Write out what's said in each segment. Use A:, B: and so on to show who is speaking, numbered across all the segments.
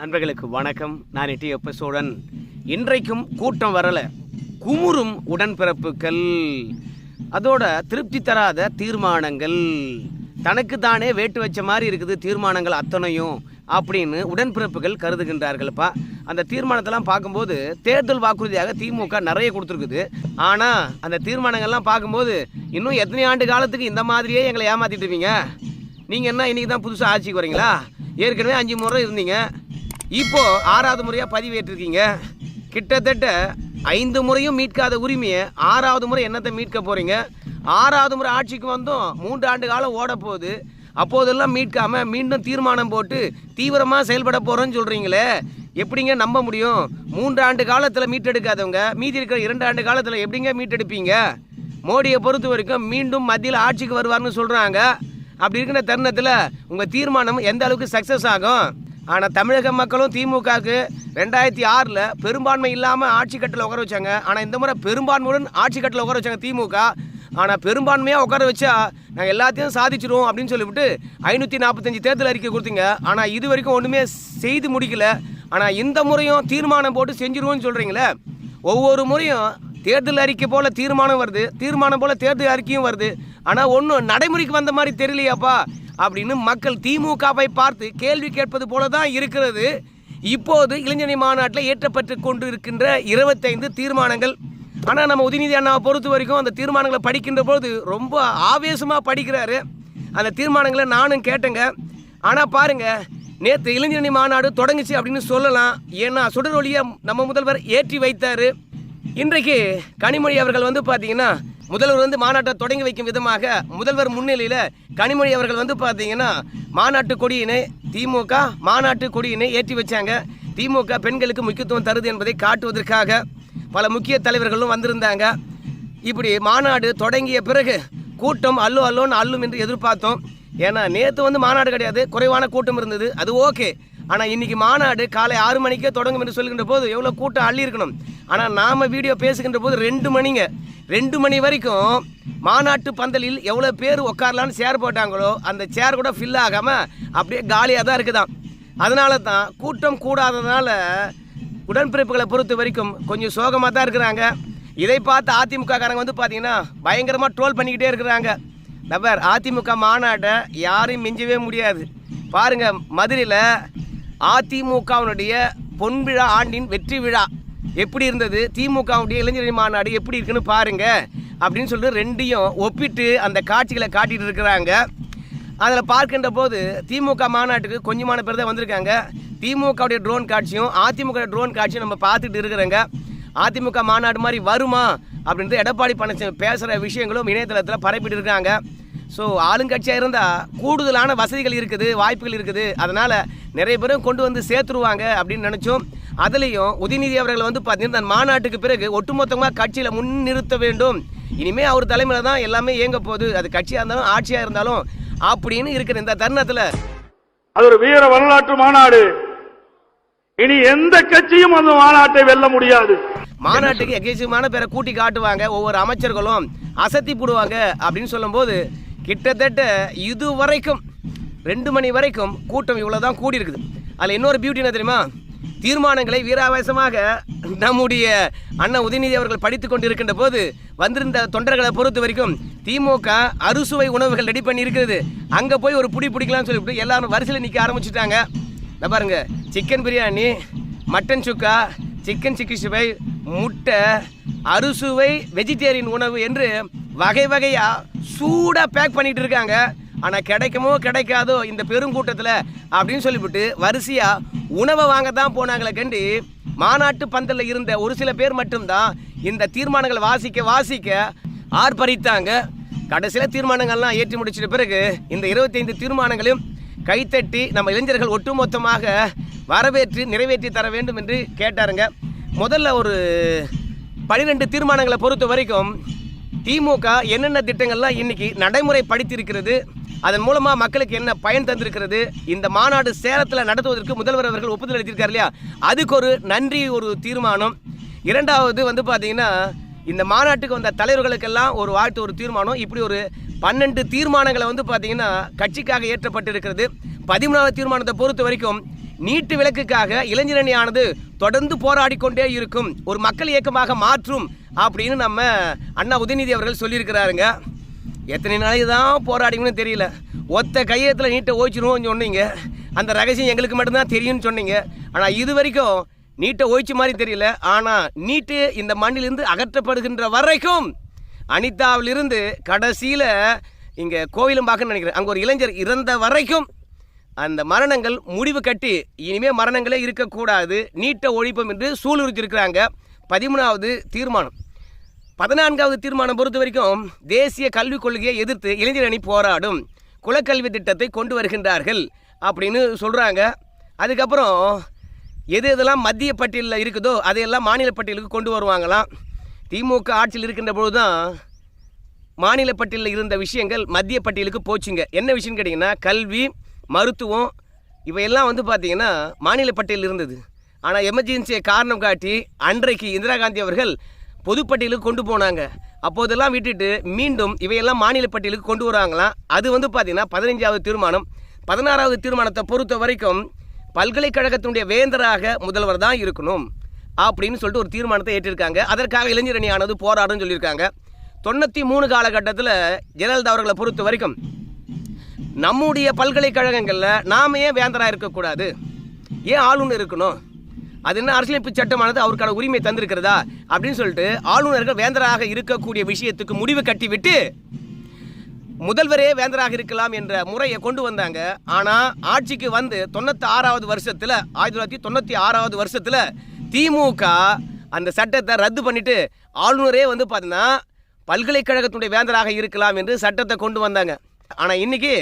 A: நண்பர்களுக்கு வணக்கம். நான் டி எப்ப சோழன் இன்றைக்கும் கூட்டம் வரலை. குமுறும் உடன்பிறப்புகள். அதோட திருப்தி தராத தீர்மானங்கள். தனக்கு தானே வேட்டு வச்ச மாதிரி இருக்குது தீர்மானங்கள் அத்தனையும் அப்படின்னு உடன்பிறப்புகள் கருதுகின்றார்கள்ப்பா. அந்த தீர்மானத்தெல்லாம் பார்க்கும்போது தேர்தல் வாக்குறுதியாக திமுக நிறைய கொடுத்துருக்குது. ஆனால் அந்த தீர்மானங்கள்லாம் பார்க்கும்போது இன்னும் எத்தனை ஆண்டு காலத்துக்கு இந்த மாதிரியே எங்களை ஏமாற்றிட்டு இருப்பீங்க நீங்கள் என்ன இன்றைக்கி தான் புதுசாக ஆட்சிக்கு வரீங்களா? ஏற்கனவே அஞ்சு முறை இருந்தீங்க. இப்போ ஆறாவது முறையாக பதிவேற்றிருக்கீங்க. கிட்டத்தட்ட ஐந்து முறையும் மீட்காத உரிமையை ஆறாவது முறை என்னத்தை மீட்க போறீங்க? ஆறாவது முறை ஆட்சிக்கு வந்தோம் மூன்று ஆண்டு காலம் ஓட போகுது. அப்போதெல்லாம் மீட்காம மீண்டும் தீர்மானம் போட்டு தீவிரமாக செயல்பட போறோம்னு சொல்றீங்களே. எப்படிங்க நம்ப முடியும்? மூன்று ஆண்டு காலத்தில் மீட்டெடுக்காதவங்க மீதி இருக்கிற இரண்டு ஆண்டு காலத்தில் எப்படிங்க மீட்டெடுப்பீங்க? மோடியை பொறுத்த வரைக்கும் மீண்டும் மத்தியில் ஆட்சிக்கு வருவார்னு சொல்கிறாங்க அப்படி இருக்கிற தருணத்தில் உங்கள் தீர்மானம் எந்த அளவுக்கு சக்ஸஸ் ஆகும்? ஆனால் தமிழக மக்களும் திமுகவுக்கு ரெண்டாயிரத்தி ஆறில் பெரும்பான்மை இல்லாமல் ஆட்சி கட்டில் உட்கார வச்சாங்க. ஆனால் இந்த முறை பெரும்பான்மையுடன் ஆட்சி கட்டில் உட்கார வச்சாங்க திமுக. ஆனால் பெரும்பான்மையாக உட்கார வச்சா நாங்கள் எல்லாத்தையும் சாதிச்சிருவோம் அப்படின்னு சொல்லிவிட்டு ஐநூற்றி நாற்பத்தஞ்சு தேர்தல் அறிக்கை கொடுத்தீங்க. ஆனால் இது வரைக்கும் ஒன்றுமே செய்து முடிக்கல. ஆனால் இந்த முறையும் தீர்மானம் போட்டு செஞ்சிருவோம்னு சொல்கிறீங்களே ஒவ்வொரு முறையும் தேர்தல் அறிக்கை போல் தீர்மானம் வருது. தீர்மானம் போல் தேர்தல் அறிக்கையும் வருது. ஆனால் ஒன்றும் நடைமுறைக்கு வந்த மாதிரி தெரியலையாப்பா அப்படின்னு மக்கள் திமுகவை பார்த்து கேள்வி கேட்பது போல தான் இருக்கிறது. இப்போது இளைஞரணி மாநாட்டில் ஏற்றப்பட்டு கொண்டு இருக்கின்ற இருபத்தைந்து தீர்மானங்கள். ஆனால் நம்ம உதயநிதி அண்ணாவை பொறுத்த வரைக்கும் அந்த தீர்மானங்களை படிக்கின்ற பொழுது ரொம்ப ஆவேசமாக படிக்கிறாரு. அந்த தீர்மானங்களை நானும் கேட்டேங்க. ஆனால் பாருங்க நேற்று இளைஞரணி மாநாடு தொடங்குச்சு அப்படின்னு சொல்லலாம். ஏன்னா சுடரொலியை நம்ம முதல்வர் ஏற்றி வைத்தார். இன்றைக்கு கனிமொழி அவர்கள் வந்து பார்த்தீங்கன்னா முதல்வர் வந்து மாநாட்டை தொடங்கி வைக்கும் விதமாக முதல்வர் முன்னிலையில் கனிமொழி அவர்கள் வந்து பார்த்தீங்கன்னா மாநாட்டு கொடியினை திமுக மாநாட்டு கொடியினை ஏற்றி வச்சாங்க. திமுக பெண்களுக்கு முக்கியத்துவம் தருது என்பதை காட்டுவதற்காக பல முக்கிய தலைவர்களும் வந்திருந்தாங்க. இப்படி மாநாடு தொடங்கிய பிறகு கூட்டம் அல்லு அல்லோன்னு அல்லும் என்று எதிர்பார்த்தோம். ஏன்னா நேற்று வந்து மாநாடு கிடையாது குறைவான கூட்டம் இருந்தது. அது ஓகே. ஆனால் இன்னைக்கு மாநாடு காலை ஆறு மணிக்கே தொடங்கும் என்று சொல்கின்ற போது எவ்வளோ கூட்டம் அள்ளி இருக்கணும். ஆனால் நாம் வீடியோ பேசுகின்ற போது ரெண்டு மணிங்க. ரெண்டு மணி வரைக்கும் மாநாட்டு பந்தலில் எவ்வளோ பேர் உட்காரலான்னு சேர் போட்டாங்களோ அந்த சேர் கூட ஃபில் ஆகாமல் அப்படியே காலியாக தான் இருக்குதான் அதனால தான் கூட்டம் கூடாததுனால உடன்பிறப்புகளை பொறுத்த வரைக்கும் கொஞ்சம் சோகமாக தான் இருக்கிறாங்க. இதை பார்த்து அதிமுக காரங்க வந்து பார்த்தீங்கன்னா பயங்கரமாக ட்ரோல் பண்ணிக்கிட்டே இருக்கிறாங்க. நபர் அதிமுக மாநாட்டை யாரையும் மிஞ்சவே முடியாது. பாருங்கள் மதுரையில் அதிமுகவினுடைய பொன்விழா ஆண்டின் வெற்றி விழா எப்படி இருந்தது? திமுகவுடைய இளைஞரணி மாநாடு எப்படி இருக்குன்னு பாருங்க அப்படின்னு சொல்லிட்டு ரெண்டையும் ஒப்பிட்டு அந்த காட்சிகளை காட்டிட்டு இருக்கிறாங்க. அதில் பார்க்கின்ற போது திமுக மாநாட்டுக்கு கொஞ்சமான பேர் தான் வந்திருக்காங்க. திமுகவுடைய ட்ரோன் காட்சியும் அதிமுக ட்ரோன் காட்சியும் நம்ம பார்த்துட்டு இருக்கிறோங்க. அதிமுக மாநாடு மாதிரி வருமா அப்படின்ட்டு எடப்பாடி பழனிசாமி பேசுகிற விஷயங்களும் இணையதளத்தில் பரப்பிட்டு இருக்காங்க. ஸோ ஆளுங்கட்சியாக இருந்தால் கூடுதலான வசதிகள் இருக்குது வாய்ப்புகள் இருக்குது. அதனால் நிறைய பேரும் கொண்டு வந்து சேர்த்துருவாங்க அப்படின்னு நினச்சோம். அதுலேயும் உதயநிதி அவர்கள் வந்து பார்த்தீங்கன்னா இந்த மாநாட்டுக்கு பிறகு ஒட்டுமொத்தமாக கட்சியில் முன்னிறுத்த வேண்டும். இனிமே அவர் தலைமையில் தான் எல்லாமே இயங்க போகுது. அது கட்சியாக இருந்தாலும் ஆட்சியாக இருந்தாலும் அப்படின்னு இருக்கிற இந்த தருணத்தில்
B: அது ஒரு வீர வரலாற்று மாநாடு. இனி எந்த கட்சியும் அந்த மாநாட்டை வெல்ல முடியாது.
A: மாநாட்டுக்கு எக்கேசியமான பேரை கூட்டி காட்டுவாங்க. ஒவ்வொரு அமைச்சர்களும் அசத்தி போடுவாங்க அப்படின்னு சொல்லும்போது கிட்டத்தட்ட இது வரைக்கும் ரெண்டு மணி வரைக்கும் கூட்டம் இவ்வளோ தான் கூடி இருக்குது அதில் இன்னொரு பியூட்டி என்ன தெரியுமா? தீர்மானங்களை வீராவேசமாக நம்முடைய அண்ணன் உதயநிதி அவர்கள் படித்து கொண்டிருக்கின்ற போது வந்திருந்த தொண்டர்களை பொறுத்த வரைக்கும் திமுக அறுசுவை உணவுகள் ரெடி பண்ணி இருக்கிறது அங்கே போய் ஒரு புடி பிடிக்கலாம்னு சொல்லிவிட்டு எல்லாரும் வரிசையில் நிற்க ஆரம்பிச்சுட்டாங்க. இந்த பாருங்க சிக்கன் பிரியாணி மட்டன் சுக்கா சிக்கன் சிக்கி சுவை முட்டை அறுசுவை வெஜிடேரியன் உணவு என்று வகை வகையாக சூடாக பேக் பண்ணிட்டு இருக்காங்க. ஆனால் கிடைக்குமோ கிடைக்காதோ இந்த பெருங்கூட்டத்தில் அப்படின்னு சொல்லிவிட்டு வரிசையாக உணவை வாங்க தான் போனாங்களே கண்டு. மாநாட்டு பந்தல்ல இருந்த ஒரு சில பேர் மட்டும்தான் இந்த தீர்மானங்களை வாசிக்க வாசிக்க ஆர்ப்பரித்தாங்க. கடைசியில் தீர்மானங்கள்லாம் ஏற்றி முடிச்சிட்ட பிறகு இந்த இருபத்தைந்து தீர்மானங்களையும் கைத்தட்டி நம்ம இளைஞர்கள் ஒட்டுமொத்தமாக வரவேற்று நிறைவேற்றி தர வேண்டும் என்று கேட்டாருங்க. முதல்ல ஒரு பனிரெண்டு தீர்மானங்களை பொறுத்த வரைக்கும் திமுக என்னென்ன திட்டங்கள்லாம் இன்னைக்கு நடைமுறைப்படுத்தியிருக்கிறது அதன் மூலமாக மக்களுக்கு என்ன பயன் தந்திருக்கிறது இந்த மாநாடு சேலத்தில் நடத்துவதற்கு முதல்வர் அவர்கள் ஒப்புதல் அளித்திருக்கார் இல்லையா? அதுக்கு ஒரு நன்றி ஒரு தீர்மானம். இரண்டாவது வந்து பார்த்தீங்கன்னா இந்த மாநாட்டுக்கு வந்த தலைவர்களுக்கெல்லாம் ஒரு வாழ்த்து ஒரு தீர்மானம். இப்படி ஒரு பன்னெண்டு தீர்மானங்களை வந்து பார்த்தீங்கன்னா கட்சிக்காக ஏற்றப்பட்டிருக்கிறது. பதிமூணாவது தீர்மானத்தை பொறுத்த வரைக்கும் நீட்டு விலக்குக்காக இளைஞரணியானது தொடர்ந்து போராடி கொண்டே இருக்கும் ஒரு மக்கள் இயக்கமாக மாற்றும் அப்படின்னு நம்ம அண்ணா உதயநிதி அவர்கள் சொல்லியிருக்கிறாருங்க. எத்தனை நாளைக்கு தான் போராடிங்கன்னு தெரியல. ஒத்த கையத்தில் நீட்டை ஓய்ச்சிருவோம்னு சொன்னீங்க. அந்த ரகசியம் எங்களுக்கு மட்டும்தான் தெரியும்னு சொன்னீங்க. ஆனால் இது வரைக்கும் நீட்டை ஓய்ச்சி மாதிரி தெரியல. ஆனால் நீட்டு இந்த மண்ணிலிருந்து அகற்றப்படுகின்ற வரைக்கும் அனிதாவிலிருந்து கடைசியில் இங்கே கோவிலும் பார்க்கணும்னு நினைக்கிறேன். அங்கே ஒரு இளைஞர் இறந்த வரைக்கும் அந்த மரணங்கள் முடிவு கட்டி இனிமே மரணங்களே இருக்கக்கூடாது. நீட்டை ஒழிப்போம் என்று சூளுறுத்திருக்கிறாங்க பதிமூணாவது தீர்மானம். பதினான்காவது தீர்மானம் பொறுத்த வரைக்கும் தேசிய கல்விக் கொள்கையை எதிர்த்து இளைஞர் அணி போராடும் குலக்கல்வி திட்டத்தை கொண்டு வருகின்றார்கள் அப்படின்னு சொல்கிறாங்க அதுக்கப்புறம் எது எதெல்லாம் மத்திய பட்டியலில் இருக்குதோ அதையெல்லாம் மாநில பட்டியலுக்கு கொண்டு வருவாங்களாம். திமுக ஆட்சியில் இருக்கின்ற பொழுது தான் மாநில பட்டியலில் இருந்த விஷயங்கள் மத்திய பட்டியலுக்கு போச்சுங்க. என்ன விஷயம்னு கேட்டிங்கன்னா கல்வி மருத்துவம் இவையெல்லாம் வந்து பார்த்திங்கன்னா மாநில பட்டியலில் இருந்தது. ஆனால் எமர்ஜென்சியை காரணம் காட்டி அன்றைக்கு இந்திரா காந்தி அவர்கள் பொதுப்பட்டியலுக்கு கொண்டு போனாங்க. அப்போதெல்லாம் விட்டுட்டு மீண்டும் இவையெல்லாம் மாநில பட்டியலுக்கு கொண்டு வராங்களாம். அது வந்து பார்த்திங்கன்னா பதினஞ்சாவது தீர்மானம். பதினாறாவது தீர்மானத்தை பொறுத்த வரைக்கும் பல்கலைக்கழகத்தினுடைய வேந்தராக முதல்வர் தான் இருக்கணும் அப்படின்னு சொல்லிட்டு ஒரு தீர்மானத்தை ஏற்றிருக்காங்க. அதற்காக இளைஞரணியானது போராடும் சொல்லியிருக்காங்க. தொண்ணூற்றி மூணு காலகட்டத்தில் ஜெயலலிதா அவர்களை பொறுத்த வரைக்கும் நம்முடைய பல்கலைக்கழகங்களில் நாம ஏன் வேந்தராக இருக்கக்கூடாது? ஏன் ஆளுநர் இருக்கணும்? அது என்ன அரசியலமைப்பு சட்டமானது அவருக்கான உரிமை தந்திருக்கிறதா? அப்படின்னு சொல்லிட்டு ஆளுநர்கள் வேந்தராக இருக்கக்கூடிய விஷயத்துக்கு முடிவு கட்டிவிட்டு முதல்வரே வேந்தராக இருக்கலாம் என்ற முறையை கொண்டு வந்தாங்க. ஆனால் ஆட்சிக்கு வந்து தொண்ணூற்றி ஆறாவது வருஷத்தில் ஆயிரத்தி தொள்ளாயிரத்தி தொண்ணூற்றி ஆறாவது வருஷத்தில் திமுக அந்த சட்டத்தை ரத்து பண்ணிவிட்டு ஆளுநரே வந்து பார்த்தீங்கன்னா பல்கலைக்கழகத்துடைய வேந்தராக இருக்கலாம் என்று சட்டத்தை கொண்டு வந்தாங்க. ஆனால் இன்னைக்கு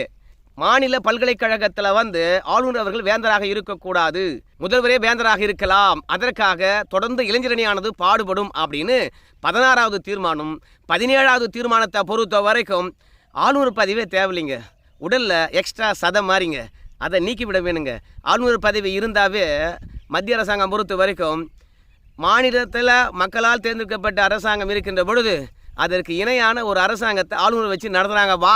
A: மாநில பல்கலைக்கழகத்தில் வந்து ஆளுநர் அவர்கள் வேந்தராக இருக்கக்கூடாது. முதல்வரே வேந்தராக இருக்கலாம். அதற்காக தொடர்ந்து இளைஞரணியானது பாடுபடும் அப்படின்னு பதினாறாவது தீர்மானம் பதினேழாவது தீர்மானத்தை பொறுத்த வரைக்கும் ஆளுநர் பதவியே தேவையில்லைங்க. உடலில் எக்ஸ்ட்ரா சதம் மாறிங்க. அதை நீக்கிவிட வேணுங்க. ஆளுநர் பதவி இருந்தாவே மத்திய அரசாங்கம் பொறுத்த வரைக்கும் மாநிலத்தில் மக்களால் தேர்ந்தெடுக்கப்பட்ட அரசாங்கம் இருக்கின்ற பொழுது அதற்கு இணையான ஒரு அரசாங்கத்தை ஆளுநர் வச்சு நடத்துகிறாங்க வா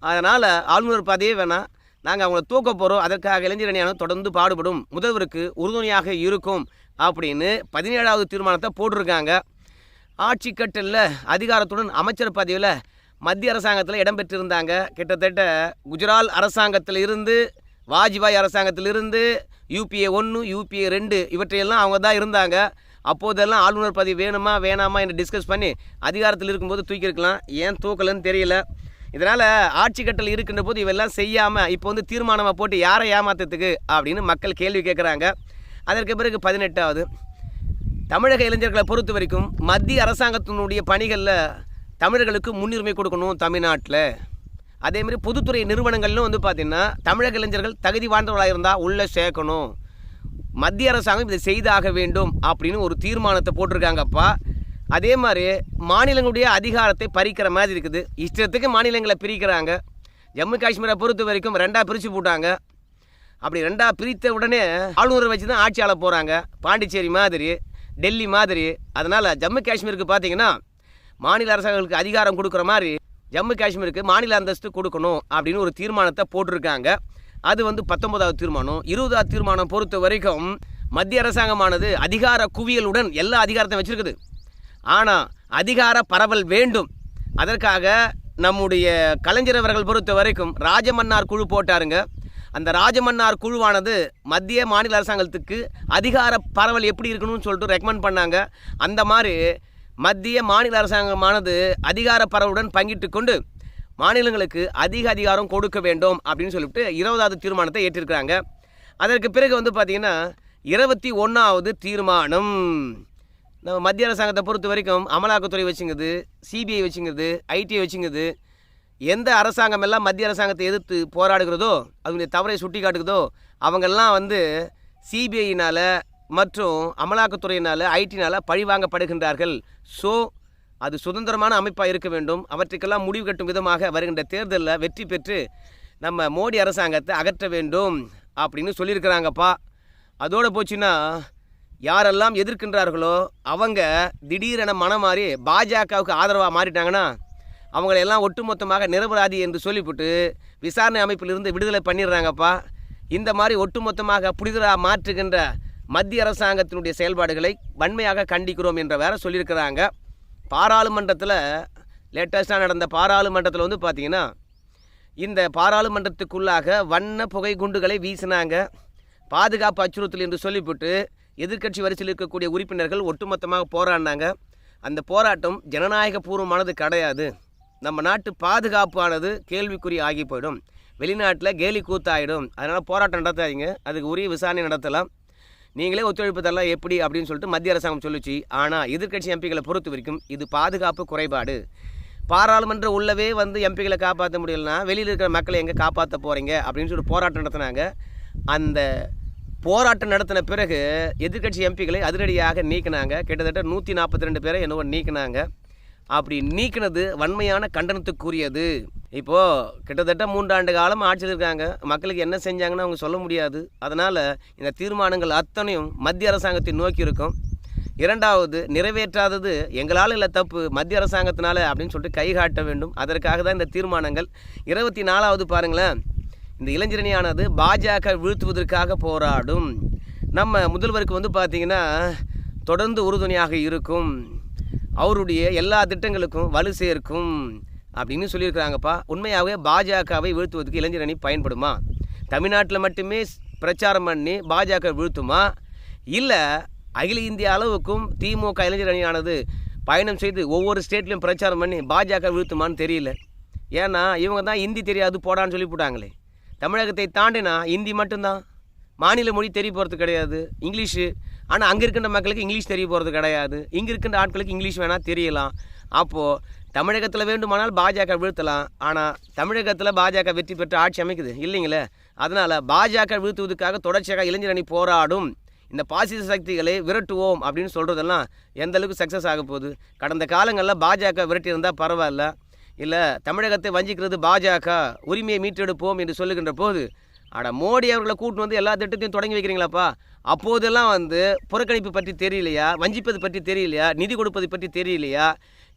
A: அதனால் ஆளுநர் பதவியே வேணாம். நாங்கள் அவங்கள தூக்க போகிறோம் அதற்காக இளைஞர் அணியானது தொடர்ந்து பாடுபடும். முதல்வருக்கு உறுதுணையாக இருக்கும் அப்படின்னு பதினேழாவது தீர்மானத்தை போட்டிருக்காங்க. ஆட்சி கட்டலில் அதிகாரத்துடன் அமைச்சர் பதவியில் மத்திய அரசாங்கத்தில் இடம்பெற்றிருந்தாங்க கிட்டத்தட்ட குஜரால் அரசாங்கத்தில் இருந்து வாஜ்பாய் அரசாங்கத்திலிருந்து யூபிஏ ஒன்று யூபிஏ ரெண்டு இவற்றையெல்லாம் அவங்க தான் இருந்தாங்க. அப்போதெல்லாம் ஆளுநர் பதவி வேணுமா வேணாமா என்று டிஸ்கஸ் பண்ணி அதிகாரத்தில் இருக்கும்போது தூக்கியிருக்கலாம். ஏன் தூக்கலன்னு தெரியல. இதனால் ஆட்சி கட்டல் இருக்கின்ற போது இவெல்லாம் செய்யாமல் இப்போ வந்து தீர்மானமாக போட்டு யாரை ஏமாத்துறதுக்கு அப்படின்னு மக்கள் கேள்வி கேட்குறாங்க அதற்கு பிறகு பதினெட்டாவது. தமிழக இளைஞர்களை பொறுத்த வரைக்கும் மத்திய அரசாங்கத்தினுடைய பணிகளில் தமிழர்களுக்கு முன்னுரிமை கொடுக்கணும் தமிழ்நாட்டில். அதேமாதிரி பொதுத்துறை நிறுவனங்கள்னு வந்து பார்த்திங்கன்னா தமிழக இளைஞர்கள் தகுதி வாய்ந்தவர்களாக இருந்தால் உள்ளே சேர்க்கணும். மத்திய அரசாங்கம் இதை செய்தாக வேண்டும் அப்படின்னு ஒரு தீர்மானத்தை போட்டிருக்காங்கப்பா. அதே மாதிரி மாநிலங்களுடைய அதிகாரத்தை பறிக்கிற மாதிரி இருக்குது. இஷ்டத்துக்கு மாநிலங்களை பிரிக்கிறாங்க. ஜம்மு காஷ்மீரை பொறுத்த வரைக்கும் ரெண்டாக பிரித்து போட்டாங்க. அப்படி ரெண்டாக பிரித்த உடனே ஆளுநரை வச்சு தான் ஆட்சியாளர் போகிறாங்க பாண்டிச்சேரி மாதிரி டெல்லி மாதிரி. அதனால் ஜம்மு காஷ்மீருக்கு பார்த்தீங்கன்னா மாநில அரசாங்கங்களுக்கு அதிகாரம் கொடுக்குற மாதிரி ஜம்மு காஷ்மீருக்கு மாநில அந்தஸ்து கொடுக்கணும் அப்படின்னு ஒரு தீர்மானத்தை போட்டிருக்காங்க. அது வந்து பத்தொன்பதாவது தீர்மானம். இருபதாவது தீர்மானம் பொறுத்த வரைக்கும் மத்திய அரசாங்கமானது அதிகார குவியலுடன் எல்லா அதிகாரத்தையும் வச்சுருக்குது. ஆனால் அதிகார பரவல் வேண்டும். அதற்காக நம்முடைய கலைஞர் அவர்கள் பொறுத்த வரைக்கும் ராஜமன்னார் குழு போட்டாருங்க. அந்த ராஜமன்னார் குழுவானது மத்திய மாநில அரசாங்கத்துக்கு அதிகார பரவல் எப்படி இருக்கணும்னு சொல்லிட்டு ரெக்கமெண்ட் பண்ணாங்க. அந்த மாதிரி மத்திய மாநில அரசாங்கமானது அதிகார பரவலுடன் பங்கிட்டு கொண்டு மாநிலங்களுக்கு அதிக அதிகாரம் கொடுக்க வேண்டும் அப்படின்னு சொல்லிட்டு இருபதாவது தீர்மானத்தை ஏற்றிருக்கிறாங்க. அதற்கு பிறகு வந்து பார்த்திங்கன்னா இருபத்தி ஒன்றாவது தீர்மானம். நம்ம மத்திய அரசாங்கத்தை பொறுத்த வரைக்கும் அமலாக்கத்துறை வச்சுங்குது சிபிஐ வச்சுங்குது ஐடிஐ வச்சுங்குது. எந்த அரசாங்கம் எல்லாம் மத்திய அரசாங்கத்தை எதிர்த்து போராடுகிறதோ அதனுடைய தவறை சுட்டி காட்டுகிறதோ அவங்கெல்லாம் வந்து சிபிஐயினால் மற்றும் அமலாக்கத்துறையினால் ஐடினால் பழிவாங்கப்படுகின்றார்கள். ஸோ அது சுதந்திரமான அமைப்பாக இருக்க வேண்டும். அவற்றுக்கெல்லாம் முடிவு கட்டும் விதமாக வருகின்ற தேர்தலில் வெற்றி பெற்று நம்ம மோடி அரசாங்கத்தை அகற்ற வேண்டும் அப்படின்னு சொல்லியிருக்கிறாங்கப்பா. அதோடு போச்சுன்னா யாரெல்லாம் எதிர்க்கின்றார்களோ அவங்க திடீரென மனம் மாறி பாஜகவுக்கு ஆதரவாக மாறிட்டாங்கன்னா அவங்களையெல்லாம் எல்லாம் ஒட்டுமொத்தமாக நிரபராதி என்று சொல்லிவிட்டு விசாரணை அமைப்பிலிருந்து விடுதலை பண்ணிடுறாங்கப்பா. இந்த மாதிரி ஒட்டுமொத்தமாக புனிதராக மாற்றுகின்ற மத்திய அரசாங்கத்தினுடைய செயல்பாடுகளை வன்மையாக கண்டிக்கிறோம் என்ற வேற சொல்லியிருக்கிறாங்க. பாராளுமன்றத்தில் லேட்டஸ்ட்டாக நடந்த பாராளுமன்றத்தில் வந்து பார்த்திங்கன்னா இந்த பாராளுமன்றத்துக்குள்ளாக வண்ண புகை குண்டுகளை வீசினாங்க. பாதுகாப்பு அச்சுறுத்தல் என்று சொல்லிவிட்டு எதிர்க்கட்சி வரிசையில் இருக்கக்கூடிய உறுப்பினர்கள் ஒட்டுமொத்தமாக போராடினாங்க. அந்த போராட்டம் ஜனநாயக பூர்வமானது கிடையாது. நம்ம நாட்டு பாதுகாப்பானது கேள்விக்குறி ஆகி போயிடும். வெளிநாட்டில் கேலி கூத்தாயிடும். அதனால் போராட்டம் நடத்தாதீங்க. அதுக்கு உரிய விசாரணை நடத்தலாம். நீங்களே ஒத்துழைப்பு தரலாம். எப்படி? அப்படின்னு சொல்லிட்டு மத்திய அரசாங்கம் சொல்லுச்சு. ஆனால் எதிர்க்கட்சி எம்பிகளை பொறுத்த வரைக்கும் இது பாதுகாப்பு குறைபாடு. பாராளுமன்ற உள்ளவே வந்து எம்பிகளை காப்பாற்ற முடியலன்னா வெளியில் இருக்கிற மக்களை எங்கே காப்பாற்ற போகிறீங்க அப்படின்னு சொல்லிட்டு போராட்டம் நடத்தினாங்க. அந்த போராட்டம் நடத்தின பிறகு எதிர்க்கட்சி எம்பிகளை அதிரடியாக நீக்கினாங்க. கிட்டத்தட்ட நூற்றி நாற்பத்தி ரெண்டு பேரை என்னவோ நீக்கினாங்க. அப்படி நீக்கினது வன்மையான கண்டனத்துக்குரியது. இப்போது கிட்டத்தட்ட மூன்றாண்டு காலம் ஆட்சியில் இருக்காங்க. மக்களுக்கு என்ன செஞ்சாங்கன்னு அவங்க சொல்ல முடியாது. அதனால் இந்த தீர்மானங்கள் அத்தனையும் மத்திய அரசாங்கத்தை நோக்கி இருக்கும். இரண்டாவது நிறைவேற்றாதது எங்களால் இல்லை தப்பு மத்திய அரசாங்கத்தினால அப்படின்னு சொல்லிட்டு கை காட்ட வேண்டும். அதற்காக தான் இந்த தீர்மானங்கள். இருபத்தி நாலாவது பாருங்களேன். இந்த இளைஞரணியானது பாஜக வீழ்த்துவதற்காக போராடும். நம்ம முதல்வருக்கு வந்து பார்த்திங்கன்னா தொடர்ந்து உறுதுணையாக இருக்கும். அவருடைய எல்லா திட்டங்களுக்கும் வலு சேர்க்கும் அப்படின்னு சொல்லியிருக்கிறாங்கப்பா. உண்மையாகவே பாஜகவை வீழ்த்துவதற்கு இளைஞரணி பயன்படுமா? தமிழ்நாட்டில் மட்டுமே பிரச்சாரம் பண்ணி பாஜக வீழ்த்துமா? இல்லை அகில இந்திய அளவுக்கும் திமுக இளைஞர் அணியானது பயணம் செய்து ஒவ்வொரு ஸ்டேட்லையும் பிரச்சாரம் பண்ணி பாஜக வீழ்த்துமான்னு தெரியல. ஏன்னா இவங்க தான் ஹிந்தி தெரியாது போடான்னு சொல்லி போட்டாங்களே தமிழகத்தை தாண்டினா ஹிந்தி மட்டும்தான். மாநில மொழி தெரிய போகிறது கிடையாது. இங்கிலீஷு. ஆனால் அங்கே இருக்கின்ற மக்களுக்கு இங்கிலீஷ் தெரிய போகிறது கிடையாது. இங்கே இருக்கின்ற ஆட்களுக்கு இங்கிலீஷ் வேணால் தெரியலாம். அப்போது தமிழகத்தில் வேண்டுமானால் பாஜக வீழ்த்தலாம். ஆனால் தமிழகத்தில் பாஜக வெற்றி பெற்று ஆட்சி அமைக்குது. இல்லைங்களே? அதனால் பாஜக வீழ்த்துவதற்காக தொடர்ச்சியாக இளைஞர் அணி போராடும். இந்த பாசிச சக்திகளை விரட்டுவோம் அப்படின்னு சொல்கிறதெல்லாம் எந்த அளவுக்கு சக்ஸஸ் ஆக போகுது? கடந்த காலங்களில் பாஜக விரட்டி இருந்தால் பரவாயில்ல. இல்லை தமிழகத்தை வஞ்சிக்கிறது பாஜக உரிமையை மீட்டெடுப்போம் என்று சொல்லுகின்ற போது அட மோடி அவர்களை கூட்டு வந்து எல்லா திட்டத்தையும் தொடங்கி வைக்கிறீங்களாப்பா? அப்போதெல்லாம் வந்து புறக்கணிப்பு பற்றி தெரியலையா? வஞ்சிப்பது பற்றி தெரியலையா? நிதி கொடுப்பது பற்றி தெரியலையா?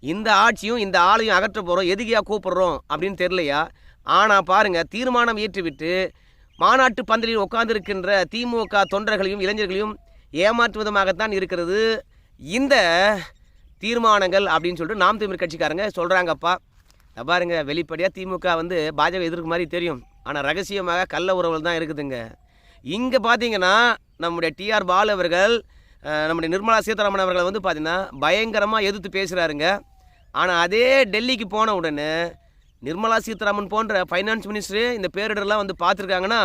A: இந்த ஆட்சியும் இந்த ஆளையும் அகற்ற போகிறோம் எதுக்கியா கூப்பிட்றோம் அப்படின்னு தெரியலையா? ஆனால் பாருங்கள் தீர்மானம் ஏற்றிவிட்டு மாநாட்டு பந்தலில் உட்கார்ந்திருக்கின்ற திமுக தொண்டர்களையும் இளைஞர்களையும் ஏமாற்றுவதமாகத்தான் இருக்கிறது. இந்த தீர்மானங்கள் அப்படின்னு சொல்லிட்டு நாம் தமிழ் கட்சிக்காரங்க சொல்கிறாங்கப்பா பாருங்க வெளிப்படையாக திமுக வந்து பாஜக எதிர்க்கு மாதிரி தெரியும். ஆனால் ரகசியமாக கள்ள உறவுகள் தான் இருக்குதுங்க. இங்கே பார்த்தீங்கன்னா நம்முடைய டிஆர் பால் அவர்கள் நம்முடைய நிர்மலா சீதாராமன் அவர்களை வந்து பார்த்தீங்கன்னா பயங்கரமாக எதிர்த்து பேசுகிறாருங்க ஆனால் அதே டெல்லிக்கு போன உடனே நிர்மலா சீதாராமன் போன்ற ஃபைனான்ஸ் மினிஸ்டரு இந்த பேரிடர்லாம் வந்து பார்த்துருக்காங்கன்னா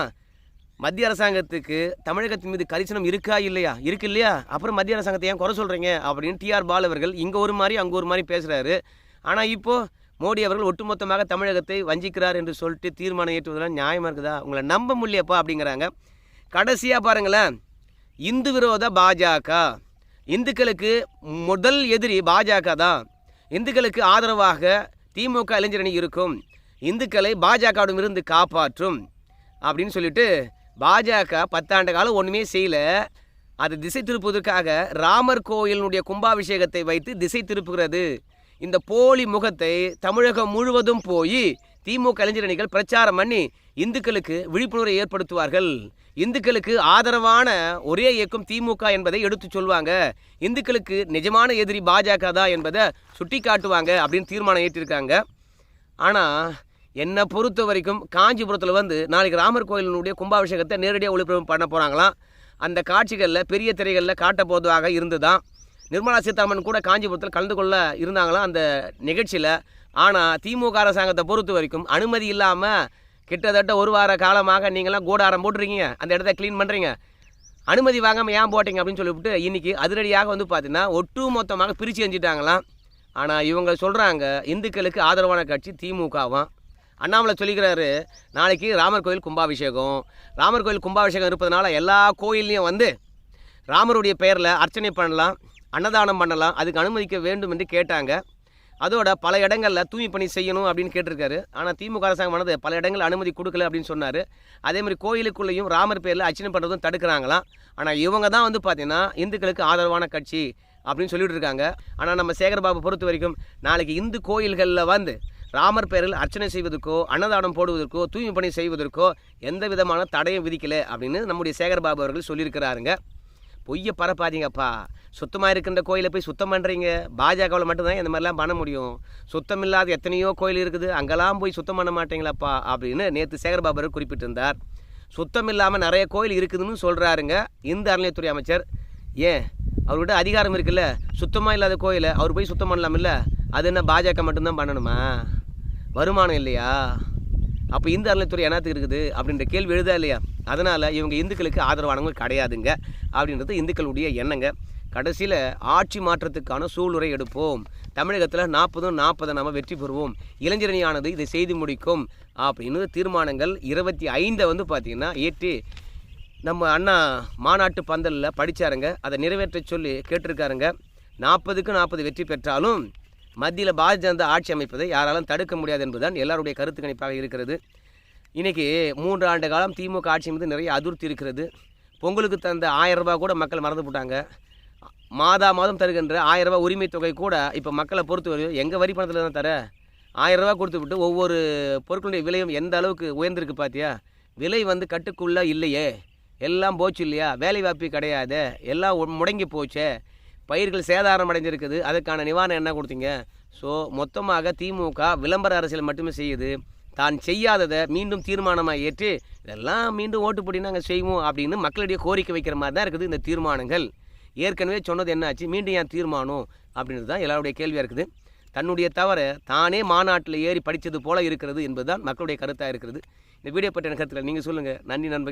A: மத்திய அரசாங்கத்துக்கு தமிழகத்தின் மீது கரிசனம் இருக்கா இல்லையா? இருக்கு இல்லையா? அப்புறம் மத்திய அரசாங்கத்தை ஏன் குறை சொல்கிறீங்க அப்படின்னு டிஆர் பால் அவர்கள் இங்கே ஒரு மாதிரி அங்கே ஒரு மாதிரி பேசுகிறாரு ஆனால் இப்போது மோடி அவர்கள் ஒட்டுமொத்தமாக தமிழகத்தை வஞ்சிக்கிறார் என்று சொல்லிட்டு தீர்மானம் ஏற்றுவதெல்லாம் நியாயமாக இருக்குதா? உங்களை நம்ப முடியப்பா அப்படிங்கிறாங்க. கடைசியாக பாருங்களேன். இந்து விரோத பாஜக. இந்துக்களுக்கு முதல் எதிரி பாஜக தான். இந்துக்களுக்கு ஆதரவாக திமுக இளைஞரணி இருக்கும். இந்துக்களை பாஜகவிடம் இருந்து காப்பாற்றும் அப்படின்னு சொல்லிட்டு பாஜக பத்தாண்டு காலம் ஒன்றுமே செய்யலை. அது திசை திருப்புவதற்காக ராமர் கோயிலினுடைய கும்பாபிஷேகத்தை வைத்து திசை திருப்புகிறது. இந்த போலி முகத்தை தமிழகம் முழுவதும் போய் திமுக இளைஞரணிகள் பிரச்சாரம் பண்ணி இந்துக்களுக்கு விழிப்புணர்வை ஏற்படுத்துவார்கள். இந்துக்களுக்கு ஆதரவான ஒரே இயக்கம் திமுக என்பதை எடுத்து சொல்வாங்க. இந்துக்களுக்கு நிஜமான எதிரி பாஜக தான் என்பதை சுட்டி காட்டுவாங்க அப்படின்னு தீர்மானம் ஏற்றிருக்காங்க. ஆனால் என்னை பொறுத்த வரைக்கும் காஞ்சிபுரத்தில் வந்து நாளைக்கு ராமர் கோயிலினுடைய கும்பாபிஷேகத்தை நேரடியாக ஒளிபரப்பு பண்ண போகிறாங்களாம் அந்த காட்சிகளில் பெரிய திரைகளில் காட்ட இருந்து தான் நிர்மலா சீதாராமன் கூட காஞ்சிபுரத்தில் கலந்து கொள்ள இருந்தாங்களாம் அந்த நிகழ்ச்சியில். ஆனால் திமுக அரசாங்கத்தை பொறுத்த வரைக்கும் அனுமதி இல்லாமல் கிட்டத்தட்ட ஒரு வார காலமாக நீங்களாம் கூடாரம் போட்டிருக்கீங்க. அந்த இடத்த க்ளீன் பண்ணுறீங்க அனுமதி வாங்காமல் ஏன் போட்டிங்க அப்படின்னு சொல்லிவிட்டு இன்றைக்கி அதிரடியாக வந்து பார்த்தீங்கன்னா ஒட்டு மொத்தமாக பிரித்து எஞ்சிட்டாங்களாம் ஆனால் இவங்க சொல்கிறாங்க இந்துக்களுக்கு ஆதரவான கட்சி திமுகவும். அண்ணாமலை சொல்லிக்கிறாரு நாளைக்கு ராமர் கோயில் கும்பாபிஷேகம். ராமர் கோயில் கும்பாபிஷேகம் இருப்பதனால எல்லா கோயில்லையும் வந்து ராமருடைய பெயரில் அர்ச்சனை பண்ணலாம். அன்னதானம் பண்ணலாம் அதுக்கு அனுமதிக்க வேண்டும் என்று கேட்டாங்க. அதோட பல இடங்களில் தூய்மை பணி செய்யணும் அப்படின்னு கேட்டிருக்காரு. ஆனால் திமுக அரசாங்கமானது பல இடங்கள் அனுமதி கொடுக்கல அப்படின்னு சொன்னார். அதே மாதிரி கோயிலுக்குள்ளேயும் ராமர் பேரில் அர்ச்சனை பண்ணுறதும் தடுக்கிறாங்களாம். ஆனால் இவங்க தான் வந்து பார்த்தீங்கன்னா இந்துக்களுக்கு ஆதரவான கட்சி அப்படின்னு சொல்லிட்டு இருக்காங்க. ஆனால் நம்ம சேகர்பாபு பொறுத்த வரைக்கும் நாளைக்கு இந்து கோயில்களில் வந்து ராமர் பெயரில் அர்ச்சனை செய்வதற்கோ அன்னதானம் போடுவதற்கோ தூய்மை பணி செய்வதற்கோ எந்த விதமான தடையும் விதிக்கலை அப்படின்னு நம்முடைய சேகர்பாபு அவர்கள் சொல்லியிருக்கிறாருங்க. பொய்யை பரப்பாதீங்கப்பா. சுத்தமாக இருக்கின்ற கோயிலை போய் சுத்தம் பண்ணுறீங்க பாஜகவில் மட்டும்தான் இந்த மாதிரிலாம் பண்ண முடியும். சுத்தம் இல்லாத எத்தனையோ கோயில் இருக்குது. அங்கெல்லாம் போய் சுத்தம் பண்ண மாட்டீங்களாப்பா அப்படின்னு நேற்று சேகர்பாபர் குறிப்பிட்டிருந்தார். சுத்தம் இல்லாமல் நிறைய கோயில் இருக்குதுன்னு சொல்கிறாருங்க இந்த அறநிலையத்துறை அமைச்சர். ஏன்? அவர்கிட்ட அதிகாரம் இருக்குல்ல? சுத்தமாக இல்லாத கோயிலை அவர் போய் சுத்தம் பண்ணலாமில்ல? அது என்ன பாஜக மட்டும்தான் பண்ணணுமா? வருமானம் இல்லையா? அப்போ இந்து அறநிலைத்துறை என்னத்துக்கு இருக்குது அப்படின்ற கேள்வி எழுதா இல்லையா? அதனால் இவங்க இந்துக்களுக்கு ஆதரவானவங்க கிடையாதுங்க அப்படின்றது இந்துக்களுடைய எண்ணங்க. கடைசியில் ஆட்சி மாற்றத்துக்கான சூளுரை எடுப்போம். தமிழகத்தில் நாற்பதும் நாற்பதை நாம் வெற்றி பெறுவோம். இளைஞரணியானது இதை செய்து முடிக்கும் அப்படின்னு தீர்மானங்கள் இருபத்தி ஐந்தை வந்து பார்த்திங்கன்னா ஏற்றி நம்ம அண்ணா மாநாட்டு பந்தலில் படித்தாருங்க அதை நிறைவேற்ற சொல்லி கேட்டிருக்காருங்க. நாற்பதுக்கு நாற்பது வெற்றி பெற்றாலும் மத்தியில் பாரதிய ஜனதா ஆட்சி அமைப்பதை யாராலும் தடுக்க முடியாது என்பதுதான் எல்லாருடைய கருத்து கணிப்பாக இருக்கிறது. இன்றைக்கி மூன்று ஆண்டு காலம் திமுக ஆட்சி மீது நிறைய அதிருப்தி இருக்கிறது. பொங்கலுக்கு தந்த ஆயிரம் ரூபாய் கூட மக்கள் மறந்து போட்டாங்க. மாதா மாதம் தருகின்ற ஆயிரம் ரூபாய் உரிமை தொகை கூட இப்போ மக்களை பொறுத்தவரை எங்கள் வரி பணத்தில் தான் தர? ஆயிரம் கொடுத்து விட்டு ஒவ்வொரு பொருட்களுடைய விலையும் எந்த அளவுக்கு உயர்ந்திருக்கு பார்த்தியா விலை வந்து கட்டுக்குள்ளே இல்லையே. எல்லாம் போச்சு இல்லையா? வேலை வாய்ப்பு கிடையாது. எல்லாம் முடங்கி போச்சே. பயிர்கள் சேதாரம் அடைஞ்சிருக்குது. அதுக்கான நிவாரணம் என்ன கொடுத்தீங்க? ஸோ மொத்தமாக திமுக விளம்பர அரசியல் மட்டுமே செய்யுது. தான் செய்யாததை மீண்டும் தீர்மானமாக ஏற்று இதெல்லாம் மீண்டும் ஓட்டு போட்டி நாங்கள் செய்வோம் அப்படின்னு மக்களிடையே கோரிக்கை வைக்கிற மாதிரி தான் இருக்குது இந்த தீர்மானங்கள். ஏற்கனவே சொன்னது என்னாச்சு? மீண்டும் ஏன் தீர்மானம்? அப்படின்றது தான் எல்லாருடைய கேள்வியாக இருக்குது. தன்னுடைய தவிர தானே மாநாட்டில் ஏறி படித்தது போல இருக்கிறது என்பதுதான் மக்களுடைய கருத்தாக இருக்கிறது. இந்த வீடியோ பற்றின கருத்தில் நீங்கள் சொல்லுங்கள் நன்றி நண்பர்கள்.